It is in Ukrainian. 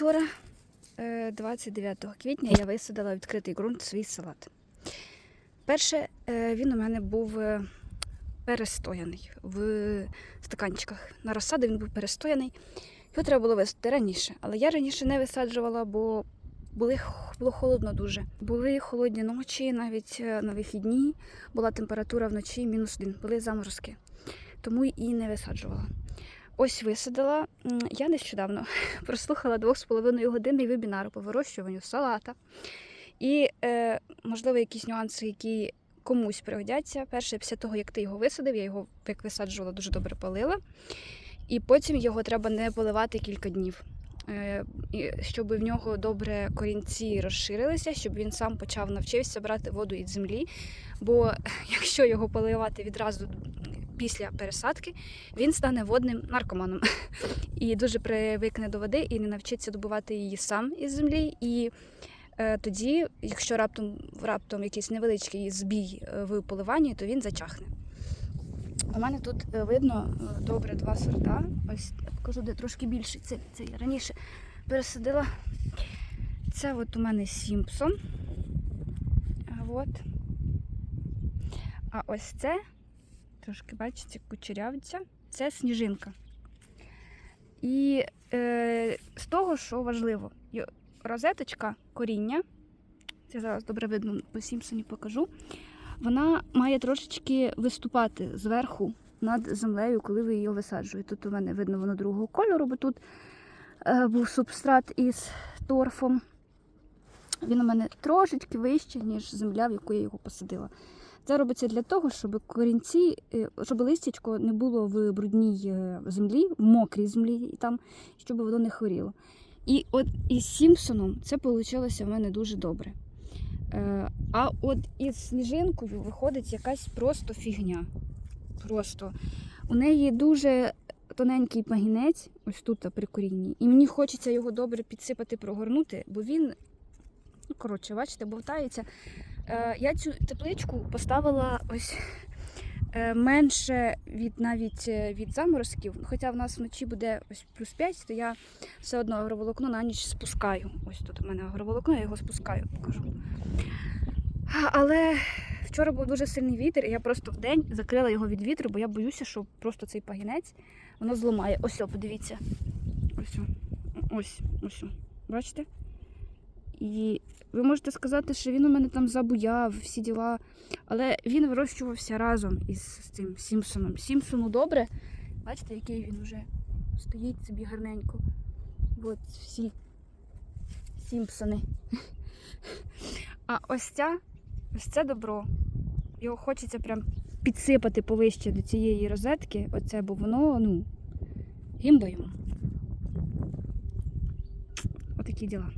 Вчора, е, 29 квітня, я висадила відкритий ґрунт свій салат. Перше, е, він у мене був е, перестояний в стаканчиках. На розсаду він був перестояний. Його треба було висадити раніше. Але я раніше не висаджувала, бо були, було холодно дуже. Були холодні ночі, навіть е, на вихідні була температура вночі мінус один, були заморозки. Тому і не висаджувала. Ось висадила. Я нещодавно прослухала двох з половиною годинний вебінар по вирощуванню салата. І, е, можливо, якісь нюанси, які комусь пригодяться. Перше, після того, як ти його висадив, я його як висаджувала, дуже добре полила. І потім його треба не поливати кілька днів. Е, щоб в нього добре корінці розширилися, щоб він сам почав навчився брати воду із землі. Бо якщо його поливати відразу після пересадки, він стане водним наркоманом і дуже привикне до води і не навчиться добувати її сам із землі. І е, тоді, якщо раптом раптом якийсь невеличкий збій е, в поливанні, то він зачахне. У мене тут е, видно е, добре два сорта. Ось я покажу, де трошки більше. Це, це я раніше пересадила. Це от у мене Сімпсон. От. А ось це, трошки бачите, кучерявиця, це сніжинка. І е, з того, що важливо, розеточка коріння, це зараз добре видно по Сімпсоні покажу. Вона має трошечки виступати зверху над землею, коли ви її висаджуєте. Тут у мене видно воно другого кольору, бо тут е, був субстрат із торфом. Він у мене трошечки вищий, ніж земля, в яку я його посадила. Це робиться для того, щоб корінці, е, щоб листячко не було в брудній е, землі, в мокрій землі, і там, щоб воно не хворіло. І от із Сімпсоном це вийшло в мене дуже добре. Е, А от із сніжинкою виходить якась просто фігня. Просто у неї дуже тоненький пагінець, ось тут при корінні, і мені хочеться його добре підсипати, прогорнути, бо він, ну, коротше, бачите, бовтається. Е, Я цю тепличку поставила ось е, менше від навіть е, від заморозків. Хоча в нас вночі буде ось плюс 5, то я все одно агроволокно на ніч спускаю. Ось тут у мене агроволокно, я його спускаю, покажу. Але вчора був дуже сильний вітер, і я просто в день закрила його від вітру, бо я боюся, що просто цей пагінець воно зламає. Ось, о, подивіться. Ось. Ось, ось. Бачите? І ви можете сказати, що він у мене там забуяв, всі діла. Але він вирощувався разом із цим Сімпсоном. Сімпсону добре. Бачите, який він вже стоїть собі гарненько. От всі Сімпсони. А ось ця, ось це добро. Його хочеться прям підсипати повище до цієї розетки. Оце, бо воно, ну, гімба йому. Отакі діла.